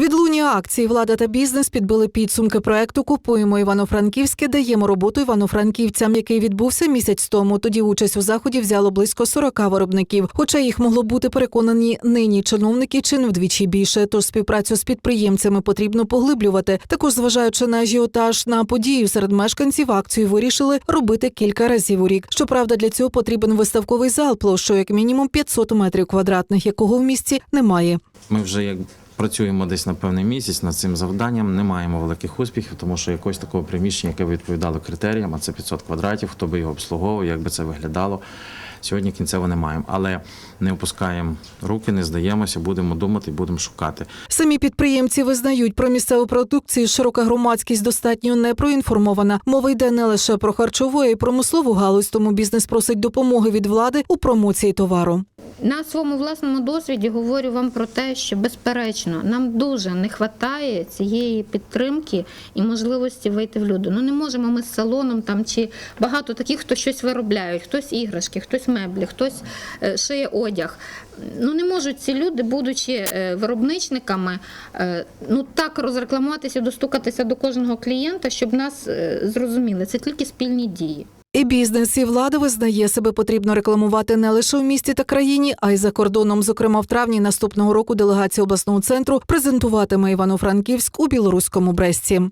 Відлуння акції влада та бізнес підбили підсумки проекту Купуємо Івано-Франківське, даємо роботу івано-франківцям, який відбувся місяць тому. Тоді участь у заході взяло близько 40 виробників. Хоча їх могло бути переконані нині чиновники чи не вдвічі більше. Тож співпрацю з підприємцями потрібно поглиблювати. Також зважаючи на ажіотаж на подію серед мешканців, акцію вирішили робити кілька разів у рік. Щоправда, для цього потрібен виставковий зал площою як мінімум 500 метрів квадратних, якого в місті немає. Ми вже як працюємо десь на певний місяць над цим завданням. Не маємо великих успіхів, тому що якогось такого приміщення, яке відповідало критеріям, а це 500 квадратів, хто би його обслуговував, як би це виглядало. Сьогодні кінцево не маємо, але не опускаємо руки, не здаємося, будемо думати, будемо шукати. Самі підприємці визнають про місцеву продукцію. Широка громадськість достатньо не проінформована. Мова йде не лише про харчову, а й промислову галузь. Тому бізнес просить допомоги від влади у промоції товару. На своєму власному досвіді говорю вам про те, що безперечно нам дуже не вистачає цієї підтримки і можливості вийти в люди. Ну не можемо ми з салоном там чи багато таких, хто щось виробляють, хтось іграшки, хтось меблі, хтось е, шиє одяг. Ну не можуть ці люди, будучи е, виробничниками, е, ну так розрекламуватися, достукатися до кожного клієнта, щоб нас зрозуміли. Це тільки спільні дії. І бізнес, і влада визнає себе потрібно рекламувати не лише в місті та країні, а й за кордоном. Зокрема, в травні наступного року делегація обласного центру презентуватиме Івано-Франківськ у білоруському Бресті.